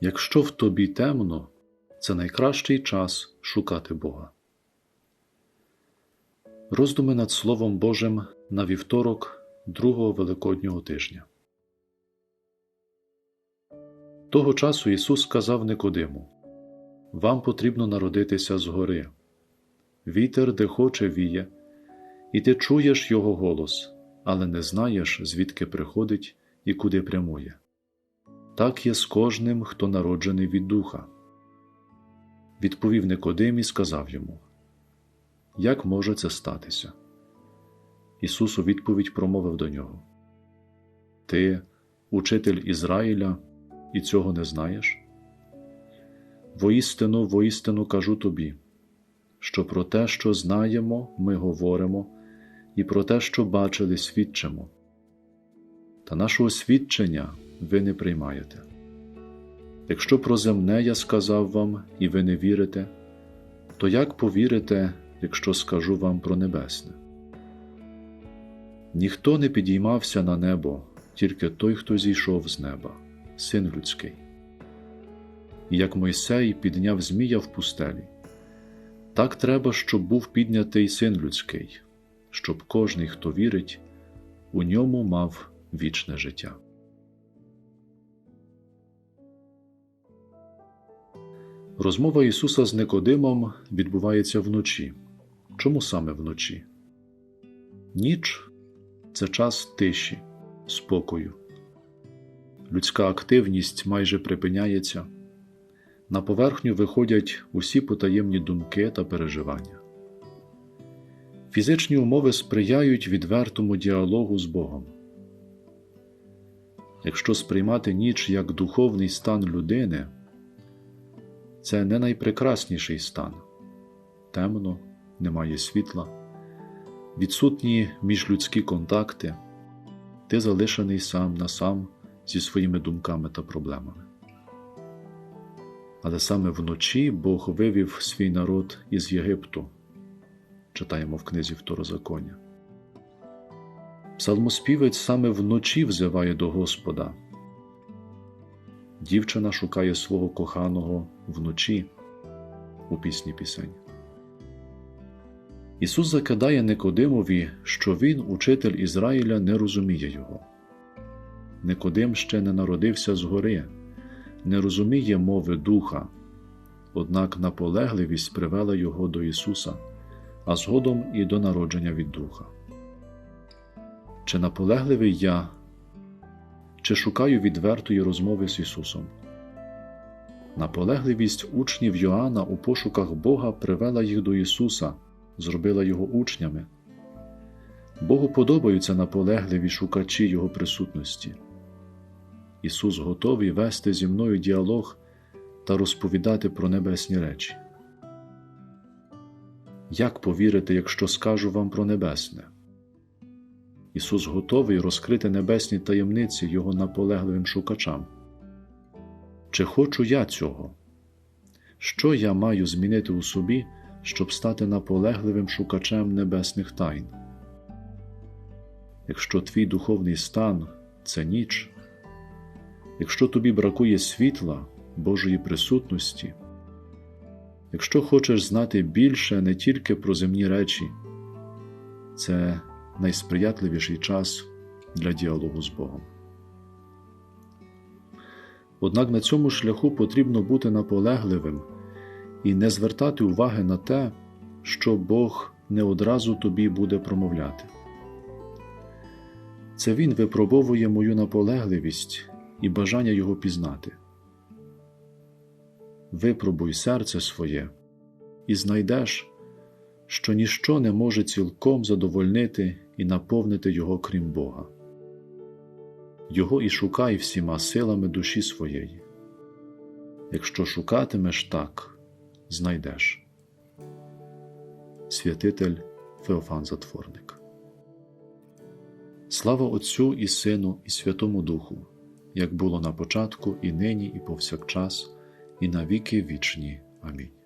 Якщо в тобі темно, це найкращий час шукати Бога. Роздуми над Словом Божим на вівторок другого Великоднього тижня. Того часу Ісус сказав Никодиму: Вам потрібно народитися згори. Вітер, де хоче, віє, і ти чуєш Його голос, але не знаєш, звідки приходить і куди прямує. Так є з кожним, хто народжений від духа. Відповів Никодим і сказав йому: Як може це статися? Ісус у відповідь промовив до нього: Ти, учитель Ізраїля, і цього не знаєш? Воістину, воістину кажу тобі, що про те, що знаємо, ми говоримо, і про те, що бачили, свідчимо. Та нашого свідчення ви не приймаєте. Якщо про земне я сказав вам, і ви не вірите, то як повірите, якщо скажу вам про небесне? Ніхто не підіймався на небо, тільки той, хто зійшов з неба, син людський. І як Мойсей підняв Змія в пустелі, так треба, щоб був піднятий син людський, щоб кожний, хто вірить, у ньому мав вічне життя. Розмова Ісуса з Никодимом відбувається вночі. Чому саме вночі? Ніч це час тиші, спокою. Людська активність майже припиняється. На поверхню виходять усі потаємні думки та переживання. Фізичні умови сприяють відвертому діалогу з Богом. Якщо сприймати ніч як духовний стан людини, це не найпрекрасніший стан темно, немає світла, відсутні міжлюдські контакти, ти залишений сам на сам зі своїми думками та проблемами. Але саме вночі Бог вивів свій народ із Єгипту, читаємо в книзі Второзаконня. Псалмоспівець саме вночі взиває до Господа. Дівчина шукає свого коханого вночі у пісні пісень. Ісус закидає Никодимові, що Він, учитель Ізраїля, не розуміє Його. Никодим ще не народився згори, не розуміє мови Духа, однак наполегливість привела його до Ісуса, а згодом і до народження від Духа. Чи наполегливий я, чи шукаю відвертої розмови з Ісусом? Наполегливість учнів Йоанна у пошуках Бога привела їх до Ісуса, зробила Його учнями. Богу подобаються наполегливі шукачі Його присутності. Ісус готовий вести зі мною діалог та розповідати про небесні речі. Як повірити, якщо скажу вам про небесне? Ісус готовий розкрити небесні таємниці Його наполегливим шукачам. Чи хочу я цього? Що я маю змінити у собі, щоб стати наполегливим шукачем небесних тайн? Якщо твій духовний стан це ніч, якщо тобі бракує світла, Божої присутності, якщо хочеш знати більше не тільки про земні речі, це найсприятливіший час для діалогу з Богом. Однак на цьому шляху потрібно бути наполегливим і не звертати уваги на те, що Бог не одразу тобі буде промовляти. Це Він випробовує мою наполегливість і бажання Його пізнати. Випробуй серце своє і знайдеш, що ніщо не може цілком задовольнити і наповнити Його крім Бога. Його і шукай всіма силами душі своєї. Якщо шукатимеш так, знайдеш. Святитель Феофан Затворник. Слава Отцю і Сину, і Святому Духу, як було на початку, і нині, і повсякчас, і на віки вічні. Амінь.